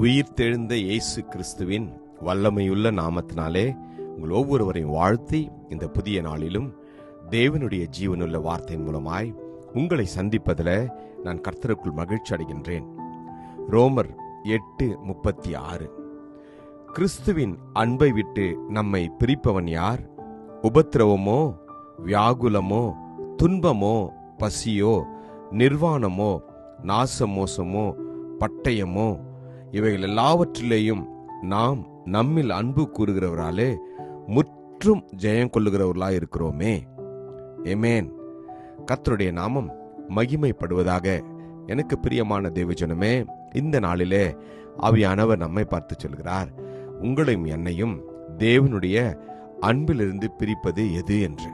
உயிர்த்தெழுந்த இயேசு கிறிஸ்துவின் வல்லமையுள்ள நாமத்தினாலே உங்கள் ஒவ்வொருவரையும் வாழ்த்தி இந்த புதிய நாளிலும் தேவனுடைய ஜீவனுள்ள வார்த்தையின் மூலமாய் உங்களை சந்திப்பதில் நான் கர்த்தருக்குள் மகிழ்ச்சி அடைகின்றேன். ரோமர் எட்டு முப்பத்தி ஆறு. கிறிஸ்துவின் அன்பை விட்டு நம்மை பிரிப்பவன் யார்? உபத்திரவமோ வியாகுலமோ துன்பமோ பசியோ நிர்வாணமோ நாசமோசமோ பட்டயமோ இவைகள் எல்லாவற்றிலேயும் நாம் நம்மில் அன்பு கூறுகிறவராலே முற்றும் ஜெயம் கொள்ளுகிறவர்களாய் இருக்கிறோமே. எமேன் கத்தருடைய நாமம் மகிமைப்படுவதாக எனக்கு பிரியமான தேவஜனமே இந்த நாளிலே ஆவியானவர் நம்மை பார்த்து சொல்கிறார் உங்களையும் என்னையும் தேவனுடைய அன்பிலிருந்து பிரிப்பது எது என்று?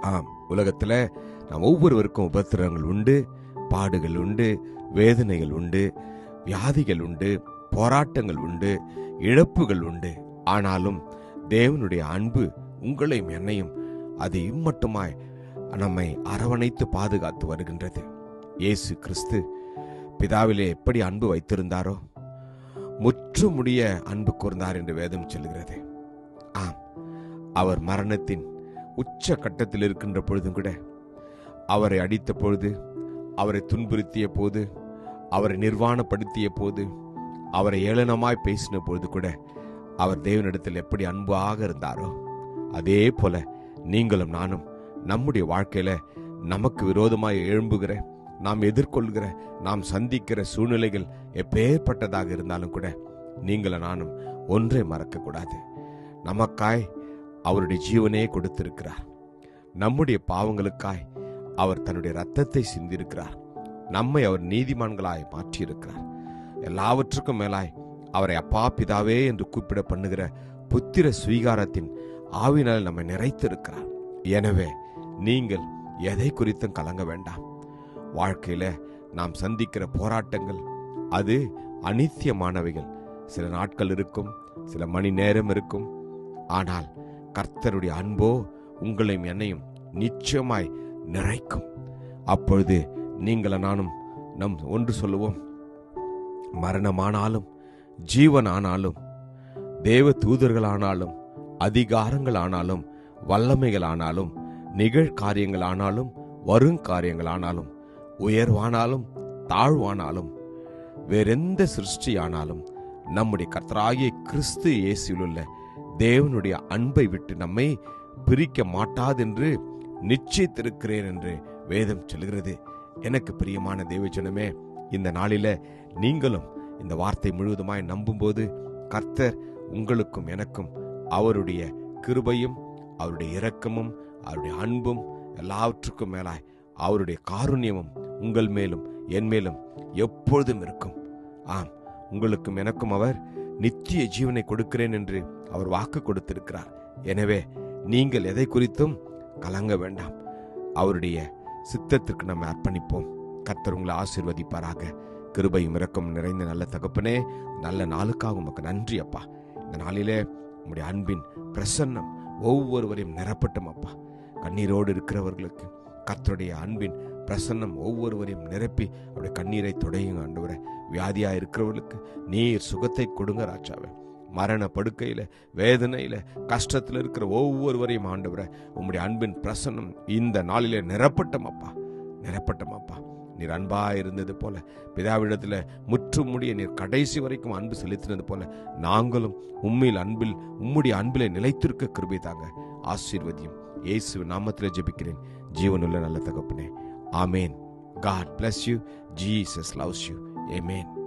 ஆம் உலகத்துல நாம் ஒவ்வொருவருக்கும் உபத்திரங்கள் உண்டு பாடுகள் உண்டு வேதனைகள் உண்டு வியாதிகள் உண்டு போராட்டங்கள் உண்டு இழப்புகள் உண்டு. ஆனாலும் தேவனுடைய அன்பு உங்களையும் என்னையும் அது இம்மட்டுமாய் நம்மை அரவணைத்து பாதுகாத்து வருகின்றது. இயேசு கிறிஸ்து பிதாவிலே எப்படி அன்பு வைத்திருந்தாரோ முற்றுமுடிய அன்பு கூர்ந்தார் என்று வேதம் சொல்கிறது ஆம் அவர் மரணத்தின் உச்ச கட்டத்தில் இருக்கின்ற பொழுதும் கூட அவரை அடித்த பொழுது அவரை துன்புறுத்திய போது அவரை நிர்வாணப்படுத்திய போது அவரை ஏளனமாய் பேசின பொழுது கூட அவர் தேவனிடத்தில் எப்படி அன்பாக இருந்தாரோ அதே போல நீங்களும் நானும் நம்முடைய வாழ்க்கையில நமக்கு விரோதமாய் எழும்புகிற நாம் எதிர்கொள்கிற நாம் சந்திக்கிற சூழ்நிலைகள் எப்பேற்பட்டதாக இருந்தாலும் கூட நீங்களும் நானும் ஒன்றை மறக்கக்கூடாது. நமக்காய் அவருடைய ஜீவனே கொடுத்திருக்கிறார். நம்முடைய பாவங்களுக்காய் அவர் தன்னுடைய ரத்தத்தை சிந்திருக்கிறார். நம்மை அவர் நீதிமான்களாய் மாற்றியிருக்கிறார். எல்லாவற்றுக்கும் மேலாய் அவரை அப்பா பிதாவே என்று கூப்பிட பண்ணுகிற புத்திர சுவீகாரத்தின் ஆவினால் நம்மை நிறைத்திருக்கிறார். எனவே நீங்கள் எதை குறித்தும் கலங்க வேண்டாம். வாழ்க்கையில நாம் சந்திக்கிற போராட்டங்கள் அது அனித்தியமானவைகள். சில நாட்கள் இருக்கும் சில மணி நேரம் இருக்கும். ஆனால் கர்த்தருடைய அன்போ உங்களையும் என்னையும் நிச்சயமாய் நிறைக்கும். அப்பொழுது நீங்கள நானும் நம் ஒன்று சொல்லுவோம். மரணமானாலும் ஜீவனானாலும் தேவ தூதர்களானாலும் அதிகாரங்களானாலும் வல்லமைகளானாலும் நிகழ்காரியங்களானாலும் வருங்காரியங்களானாலும் உயர்வானாலும் தாழ்வானாலும் வேறெந்த சிருஷ்டியானாலும் நம்முடைய கர்த்தராகிய கிறிஸ்து இயேசுவிலுள்ள தேவனுடைய அன்பை விட்டு நம்மை பிரிக்க மாட்டாதென்று நிச்சயித்திருக்கிறேன் என்று வேதம் சொல்கிறது எனக்கு பிரியமான தேவச்சனமே இந்த நாளில நீங்களும் இந்த வார்த்தை முழுவதுமாய் நம்பும்போது கர்த்தர் உங்களுக்கும் எனக்கும் அவருடைய கிருபையும் அவருடைய இரக்கமும் அவருடைய அன்பும் எல்லாவற்றுக்கும் மேலாய் அவருடைய காருண்யமும் உங்கள் மேலும் என் மேலும் எப்பொழுதும் இருக்கும். ஆம் உங்களுக்கும் எனக்கும் அவர் நித்திய ஜீவனை கொடுக்கிறேன் என்று அவர் வாக்கு கொடுத்திருக்கிறார். எனவே நீங்கள் எதை குறித்தும் கலங்க வேண்டாம். அவருடைய சித்தத்திற்கு நம்ம அர்ப்பணிப்போம். கர்த்தர் உங்களை ஆசீர்வதிப்பாராக. கிருபையும் இறக்கம் நிறைந்த நல்ல தகப்பனே நல்ல நாளுக்காக உமக்கு நன்றி அப்பா. இந்த நாளிலே உங்களுடைய அன்பின் பிரசன்னம் ஒவ்வொருவரையும் நிரப்பட்டும் அப்பா. கண்ணீரோடு இருக்கிறவர்களுக்கு கர்த்தருடைய அன்பின் பிரசன்னம் ஒவ்வொருவரையும் நிரப்பி அவருடைய கண்ணீரை தொடையுங்க ஆண்டவரே. வியாதியாக இருக்கிறவர்களுக்கு நீர் சுகத்தை கொடுங்க ராஜாவே. மரண படுக்கையில் வேதனையில் கஷ்டத்தில் இருக்கிற ஒவ்வொருவரையும் ஆண்டவரை உம்முடைய அன்பின் பிரசன்னம் இந்த நாளிலே நிரப்பட்டமப்பா அப்பா நீர் அன்பாக இருந்தது போல பிதாவிடத்தில் முற்றும் முடிய நீர் கடைசி வரைக்கும் அன்பு செலுத்தினது போல நாங்களும் உண்மையில் அன்பில் உம்முடைய அன்பிலே நிலைத்திருக்க கிருபை தாங்க ஆசீர்வதியும். இயேசு நாமத்தில் ஜெபிக்கிறேன். ஜீவனுள்ள நல்ல தகப்பனே. ஆமேன். God bless you Jesus loves you amen